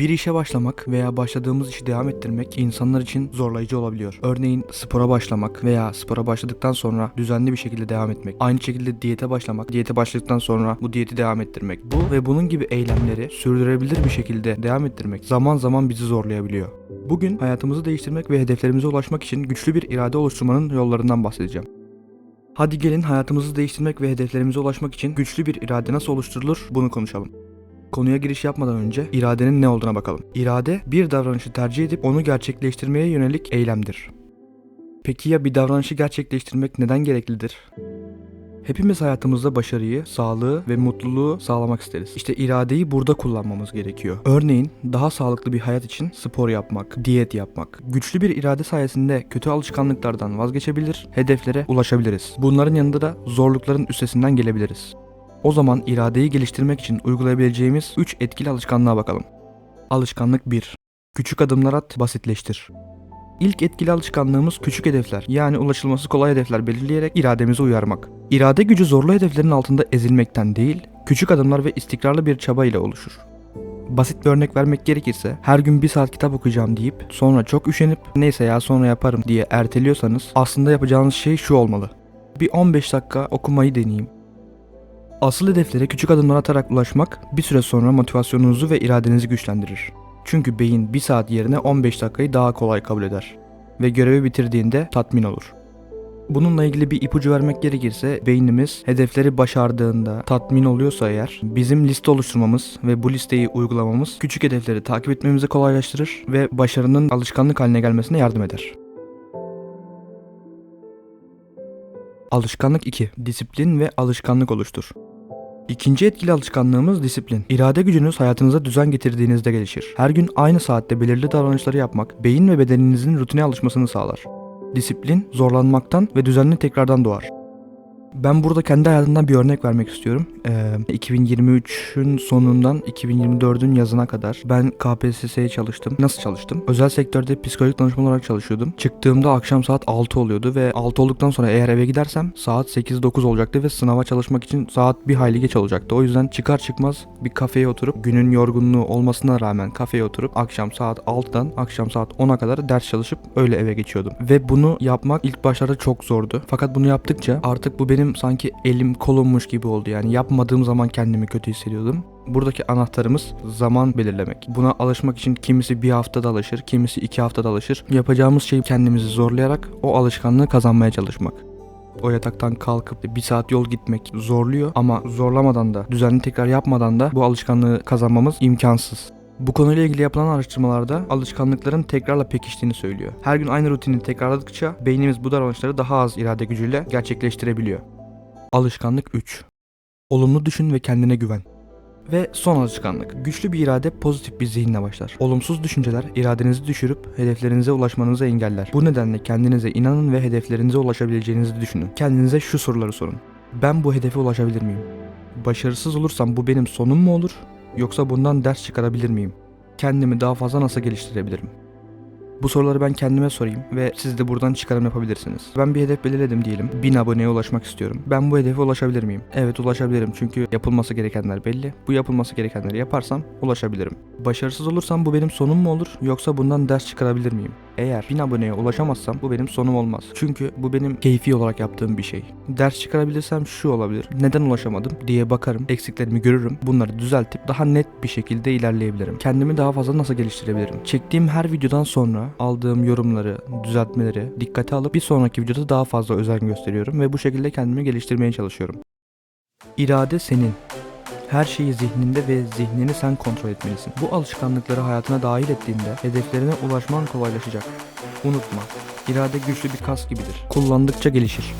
Bir işe başlamak veya başladığımız işi devam ettirmek insanlar için zorlayıcı olabiliyor. Örneğin spora başlamak veya spora başladıktan sonra düzenli bir şekilde devam etmek. Aynı şekilde diyete başlamak, diyete başladıktan sonra bu diyeti devam ettirmek. Bu ve bunun gibi eylemleri sürdürebilir bir şekilde devam ettirmek zaman zaman bizi zorlayabiliyor. Bugün hayatımızı değiştirmek ve hedeflerimize ulaşmak için güçlü bir irade oluşturmanın yollarından bahsedeceğim. Hadi gelin hayatımızı değiştirmek ve hedeflerimize ulaşmak için güçlü bir irade nasıl oluşturulur bunu konuşalım. Konuya giriş yapmadan önce iradenin ne olduğuna bakalım. İrade bir davranışı tercih edip onu gerçekleştirmeye yönelik eylemdir. Peki ya bir davranışı gerçekleştirmek neden gereklidir? Hepimiz hayatımızda başarıyı, sağlığı ve mutluluğu sağlamak isteriz. İşte iradeyi burada kullanmamız gerekiyor. Örneğin daha sağlıklı bir hayat için spor yapmak, diyet yapmak. Güçlü bir irade sayesinde kötü alışkanlıklardan vazgeçebilir, hedeflere ulaşabiliriz. Bunların yanında da zorlukların üstesinden gelebiliriz. O zaman iradeyi geliştirmek için uygulayabileceğimiz 3 etkili alışkanlığa bakalım. Alışkanlık 1. Küçük adımlar at, basitleştir. İlk etkili alışkanlığımız küçük hedefler yani ulaşılması kolay hedefler belirleyerek irademizi uyarmak. İrade gücü zorlu hedeflerin altında ezilmekten değil, küçük adımlar ve istikrarlı bir çaba ile oluşur. Basit bir örnek vermek gerekirse her gün bir saat kitap okuyacağım deyip sonra çok üşenip neyse ya sonra yaparım diye erteliyorsanız aslında yapacağınız şey şu olmalı. Bir 15 dakika okumayı deneyeyim. Asıl hedeflere küçük adımlar atarak ulaşmak bir süre sonra motivasyonunuzu ve iradenizi güçlendirir. Çünkü beyin 1 saat yerine 15 dakikayı daha kolay kabul eder ve görevi bitirdiğinde tatmin olur. Bununla ilgili bir ipucu vermek gerekirse beynimiz hedefleri başardığında tatmin oluyorsa eğer bizim liste oluşturmamız ve bu listeyi uygulamamız küçük hedefleri takip etmemizi kolaylaştırır ve başarının alışkanlık haline gelmesine yardım eder. Alışkanlık 2. Disiplin ve alışkanlık oluştur. İkinci etkili alışkanlığımız disiplin. İrade gücünüz hayatınıza düzen getirdiğinizde gelişir. Her gün aynı saatte belirli davranışları yapmak beyin ve bedeninizin rutine alışmasını sağlar. Disiplin zorlanmaktan ve düzenli tekrardan doğar. Ben burada kendi hayatımdan bir örnek vermek istiyorum. Ee, 2023'ün sonundan 2024'ün yazına kadar ben KPSS'ye çalıştım. Nasıl çalıştım? Özel sektörde psikolojik danışman olarak çalışıyordum. Çıktığımda akşam saat 6 oluyordu ve 6 olduktan sonra eğer eve gidersem saat 8-9 olacaktı ve sınava çalışmak için saat bir hayli geç olacaktı. O yüzden çıkar çıkmaz bir kafeye oturup günün yorgunluğu olmasına rağmen kafeye oturup akşam saat 6'dan akşam saat 10'a kadar ders çalışıp öyle eve geçiyordum. Ve bunu yapmak ilk başlarda çok zordu. Fakat bunu yaptıkça artık bu benim sanki elim kolummuş gibi oldu. Yani yapmadığım zaman kendimi kötü hissediyordum. Buradaki anahtarımız zaman belirlemek. Buna alışmak için kimisi bir haftada alışır, kimisi iki haftada alışır. Yapacağımız şey kendimizi zorlayarak o alışkanlığı kazanmaya çalışmak. O yataktan kalkıp bir saat yol gitmek zorluyor ama zorlamadan da, düzenli tekrar yapmadan da bu alışkanlığı kazanmamız imkansız. Bu konuyla ilgili yapılan araştırmalarda alışkanlıkların tekrarla pekiştiğini söylüyor. Her gün aynı rutini tekrarladıkça beynimiz bu davranışları daha az irade gücüyle gerçekleştirebiliyor. Alışkanlık 3. Olumlu düşün ve kendine güven. Ve son alışkanlık. Güçlü bir irade pozitif bir zihinle başlar. Olumsuz düşünceler iradenizi düşürüp hedeflerinize ulaşmanızı engeller. Bu nedenle kendinize inanın ve hedeflerinize ulaşabileceğinizi düşünün. Kendinize şu soruları sorun. Ben bu hedefe ulaşabilir miyim? Başarısız olursam bu benim sonum mu olur? Yoksa bundan ders çıkarabilir miyim? Kendimi daha fazla nasıl geliştirebilirim? Bu soruları ben kendime sorayım ve siz de buradan çıkarım yapabilirsiniz. Ben bir hedef belirledim diyelim. 1000 aboneye ulaşmak istiyorum. Ben bu hedefe ulaşabilir miyim? Evet ulaşabilirim çünkü yapılması gerekenler belli. Bu yapılması gerekenleri yaparsam ulaşabilirim. Başarısız olursam bu benim sonum mu olur yoksa bundan ders çıkarabilir miyim? Eğer 1000 aboneye ulaşamazsam bu benim sonum olmaz. Çünkü bu benim keyfi olarak yaptığım bir şey. Ders çıkarabilirsem şu olabilir. Neden ulaşamadım diye bakarım. Eksiklerimi görürüm. Bunları düzeltip daha net bir şekilde ilerleyebilirim. Kendimi daha fazla nasıl geliştirebilirim? Çektiğim her videodan sonra aldığım yorumları, düzeltmeleri dikkate alıp bir sonraki videoda daha fazla özen gösteriyorum ve bu şekilde kendimi geliştirmeye çalışıyorum. İrade senin. Her şeyi zihninde ve zihnini sen kontrol etmelisin. Bu alışkanlıkları hayatına dahil ettiğinde hedeflerine ulaşman kolaylaşacak. Unutma, irade güçlü bir kas gibidir. Kullandıkça gelişir.